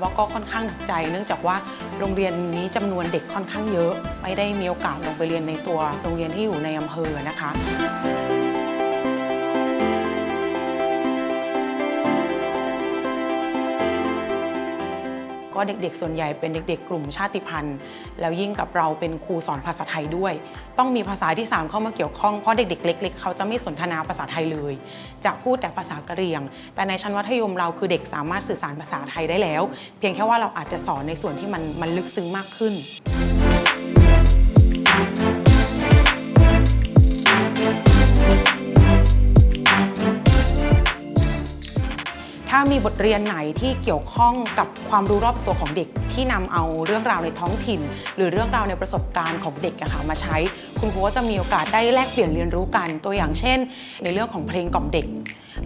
ว่าก็ค่อนข้างหนักใจ เนื่องจากว่าโรงเรียนนี้จำนวนเด็กค่อนข้างเยอะ ไม่ได้มีโอกาสลงไปเรียนในตัวโรงเรียนที่อยู่ในอำเภอนะคะ ก็เด็กๆ ส่วนใหญ่เป็นเด็ก ๆ กลุ่มชาติพันธุ์ แล้วยิ่งกับเราเป็นครูสอนภาษาไทยด้วย ต้องมีภาษาที่ 3 เข้ามาเกี่ยวข้อง เพราะเด็กๆ เล็ก ๆ เขาจะไม่สนทนาภาษาไทยเลย จะพูดแต่ภาษากะเหรี่ยง แต่ในชั้นมัธยมเราคือเด็กสามารถสื่อสารภาษาไทยได้แล้ว เพียงแค่ว่าเราอาจจะสอนในส่วนที่มันมันลึกซึ้งมากขึ้น มีบทเรียนไหนที่เกี่ยวข้องกับความรู้รอบตัวของเด็กที่นำเอาเรื่องราวในท้องถิ่น หรือเรื่องราวในประสบการณ์ของเด็กอะค่ะมาใช้ คุณครูก็จะมีโอกาสได้แลกเปลี่ยนเรียนรู้กัน ตัวอย่างเช่น ในเรื่องของเพลงกล่อมเด็ก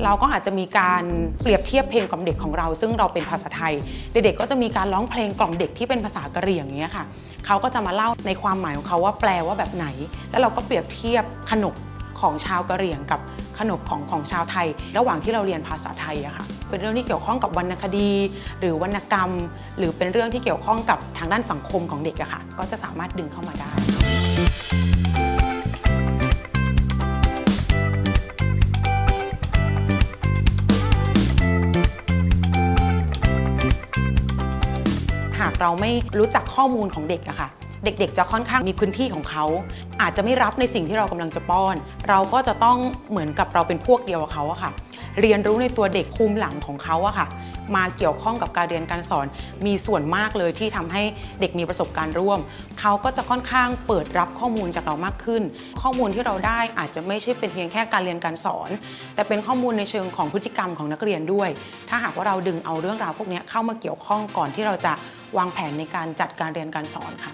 เราก็อาจจะมีการเปรียบเทียบเพลงกล่อมเด็กของเรา ซึ่งเราเป็นภาษาไทย เด็กๆก็จะมีการร้องเพลงกล่อมเด็กที่เป็นภาษากะเหรี่ยงอย่างเงี้ยค่ะเขาก็จะมาเล่าในความหมายของเขาว่าแปลว่าแบบไหน แล้วเราก็เปรียบเทียบขนบของชาวกะเหรี่ยงกับขนบของของชาวไทย ระหว่างที่เราเรียนภาษาไทยอะค่ะ เป็นเรื่องที่เกี่ยวข้องกับวรรณคดี หรือวรรณกรรม หรือเป็นเรื่องที่เกี่ยวข้องกับทางด้านสังคมของเด็กอะค่ะ ก็จะสามารถดึงเข้ามาได้หากเราไม่รู้จักข้อมูลของเด็กอะค่ะ เด็กๆ จะค่อนข้างมีพื้นที่ของเขา อาจจะไม่รับในสิ่งที่เรากำลังจะป้อน เราก็จะต้องเหมือนกับเราเป็นพวกเดียวกับเขาอะค่ะ เรียนรู้ในตัวเด็กภูมิหลังของเขาอะค่ะ มาเกี่ยวข้องกับการเรียนการสอน มีส่วนมากเลยที่ทำให้เด็กมีประสบการณ์ร่วม เขาก็จะค่อนข้างเปิดรับข้อมูลจากเรามากขึ้น ข้อมูลที่เราได้อาจจะไม่ใช่เป็นเพียงแค่การเรียนการสอน แต่เป็นข้อมูลในเชิงของพฤติกรรมของนักเรียนด้วย ถ้าหากว่าเราดึงเอาเรื่องราวพวกนี้เข้ามาเกี่ยวข้องก่อนที่เราจะวางแผนในการจัดการเรียนการสอนค่ะ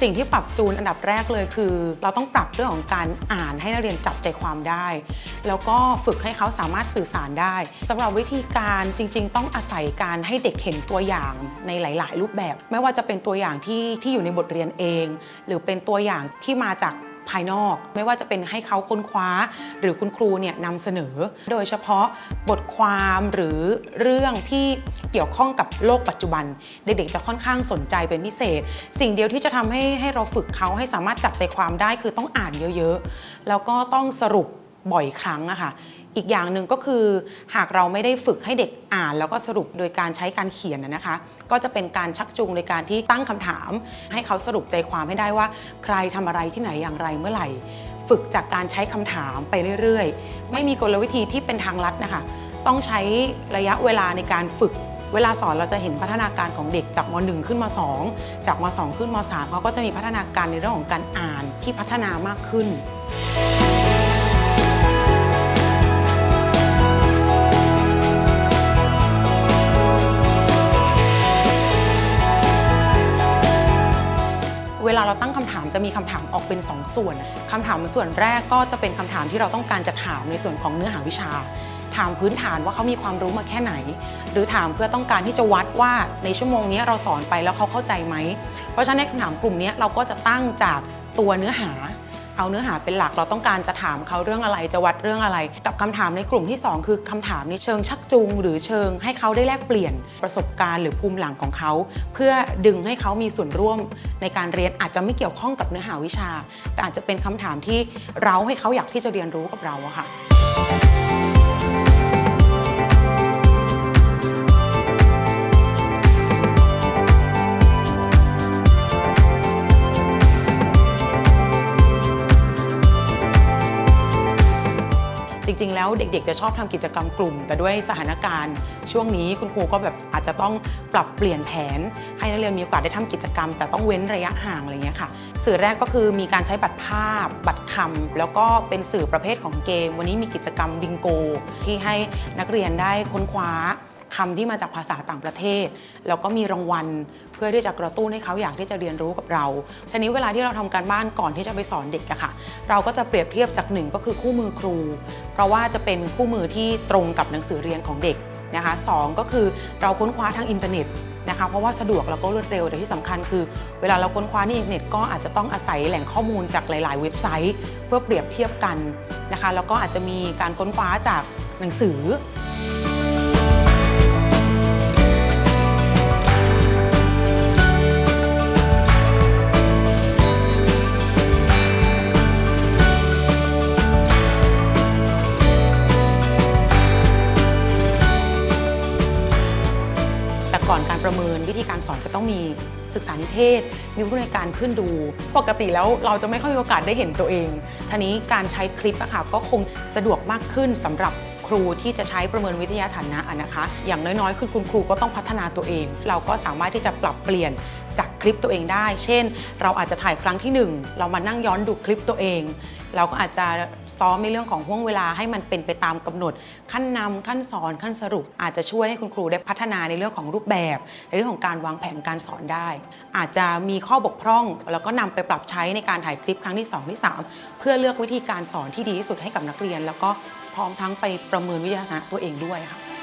สิ่งที่ปรับจูนอันดับแรกเลยคือ เราต้องปรับเรื่องของการอ่านให้นักเรียนจับใจความได้ แล้วก็ฝึกให้เขาสามารถสื่อสารได้สำหรับวิธีการจริง ๆ ต้องอาศัยการให้เด็กเห็นตัวอย่างในหลาย ๆ รูปแบบ ไม่ว่าจะเป็นตัวอย่างที่ที่อยู่ในบทเรียนเอง หรือเป็นตัวอย่างที่มาจาก ภายนอก ไม่ว่าจะเป็นให้เขาค้นคว้า หรือคุณครูเนี่ยนำเสนอ โดยเฉพาะบทความหรือเรื่องที่เกี่ยวข้องกับโลกปัจจุบัน เด็กๆจะค่อนข้างสนใจเป็นพิเศษ สิ่งเดียวที่จะทำให้ให้เราฝึกเขาให้สามารถจับใจความได้คือต้องอ่านเยอะๆ แล้วก็ต้องสรุปบ่อยครั้งอะค่ะ อีกอย่างหนึ่งก็คือหากเราไม่ได้ฝึกให้เด็กอ่าน แล้วก็สรุปโดยการใช้การเขียนนะคะ ก็จะเป็นการชักจูงในการที่ตั้งคำถาม ให้เขาสรุปใจความให้ได้ว่า ใครทำอะไรที่ไหนอย่างไรเมื่อไหร่ ฝึกจากการใช้คำถามไปเรื่อยๆ ไม่มีกลวิธีที่เป็นทางลัดนะคะต้องใช้ระยะเวลาในการฝึกเวลาสอนเราจะเห็นพัฒนาการของเด็กจากม .1 ขึ้นม .2 จากม .2 ขึ้นม .3 เขาก็จะมีพัฒนาการในเรื่องของการอ่านที่พัฒนามากขึ้น เราตั้งคำถามจะมีคำถามออกเป็น 2 ส่วนคำถามส่วนแรกก็จะเป็นคำถามที่เราต้องการจะถามในส่วนของเนื้อหาวิชา ถามพื้นฐานว่าเขามีความรู้มาแค่ไหน หรือถามเพื่อต้องการที่จะวัดว่าในชั่วโมงนี้เราสอนไปแล้วเขาเข้าใจไหม เพราะฉะนั้นในคำถามกลุ่มนี้เราก็จะตั้งจากตัวเนื้อหา เอาเนื้อหาเป็นหลักเราต้องการจะถามเขาเรื่องอะไรจะวัดเรื่องอะไร กับคำถามในกลุ่มที่ 2 คือคำถามในเชิงชักจูง หรือเชิงให้เขาได้แลกเปลี่ยนประสบการณ์หรือภูมิหลังของเขา เพื่อดึงให้เขามีส่วนร่วมในการเรียนอาจจะไม่เกี่ยวข้องกับเนื้อหาวิชา แต่อาจจะเป็นคำถามที่เราให้เขาอยากที่จะเรียนรู้กับเราอะค่ะ จริง ๆ แล้วเด็ก ๆ จะชอบทำกิจกรรมกลุ่ม แต่ด้วยสถานการณ์ ช่วงนี้คุณครูก็แบบอาจจะต้องปรับเปลี่ยนแผน ให้นักเรียนมีโอกาสได้ทำกิจกรรม แต่ต้องเว้นระยะห่างอะไรเงี้ยค่ะ สื่อแรกก็คือมีการใช้บัตรภาพ บัตรคำแล้วก็เป็นสื่อประเภทของเกม วันนี้มีกิจกรรมบิงโก ที่ให้นักเรียนได้ค้นคว้า คำที่มาจากภาษาต่างประเทศ แล้วก็มีรางวัล เพื่อที่จะกระตุ้นให้เขาอยากที่จะเรียนรู้กับเราทีนี้เวลาที่เราทำการบ้านก่อนที่จะไปสอนเด็กอะค่ะ เราก็จะเปรียบเทียบจากหนึ่งก็คือคู่มือครู เพราะว่าจะเป็นคู่มือที่ตรงกับหนังสือเรียนของเด็กนะคะสองก็คือเราค้นคว้าทางอินเทอร์เน็ตนะคะเพราะว่าสะดวกแล้วก็รวดเร็วแต่ที่สำคัญคือ เวลาเราค้นคว้าในอินเทอร์เน็ตก็อาจจะต้องอาศัยแหล่งข้อมูลจากหลาย ๆ เว็บไซต์ เพื่อเปรียบเทียบกันนะคะแล้วก็อาจจะมีการค้นคว้าจากหนังสือ นการประเมินวิธีการสอนจะต้องมีศึกษานิเทศ มีผู้ในวยการขึ้นดู ปกติแล้วเราจะไม่ค่อยมีโอกาสได้เห็นตัวเองทีนี้การใช้คลิปอะค่ะก็คงสะดวกมากขึ้นสำหรับครูที่จะใช้ประเมินวิทยาฐานะนะคะ อย่างน้อยๆ คือคุณครูก็ต้องพัฒนาตัวเอง เราก็สามารถที่จะปรับเปลี่ยนจากคลิปตัวเองได้ เช่น เราอาจจะถ่ายครั้งที่หนึ่งเรามานั่งย้อนดูคลิปตัวเอง เราก็อาจจะ ซ้อมในเรื่องของห่วงเวลาให้มันเป็นไปตามกำหนด ขั้นนำขั้นสอนขั้นสรุป อาจจะช่วยให้คุณครูได้พัฒนาในเรื่องของรูปแบบ ในเรื่องของการวางแผนการสอนได้ อาจจะมีข้อบกพร่อง แล้วก็นำไปปรับใช้ในการถ่ายคลิปครั้งที่ 2 ที่ 3 เพื่อเลือกวิธีการสอนที่ดีที่สุดให้กับนักเรียน แล้วก็พร้อมทั้งไปประเมินวิทยาศานะตัวเองด้วยค่ะ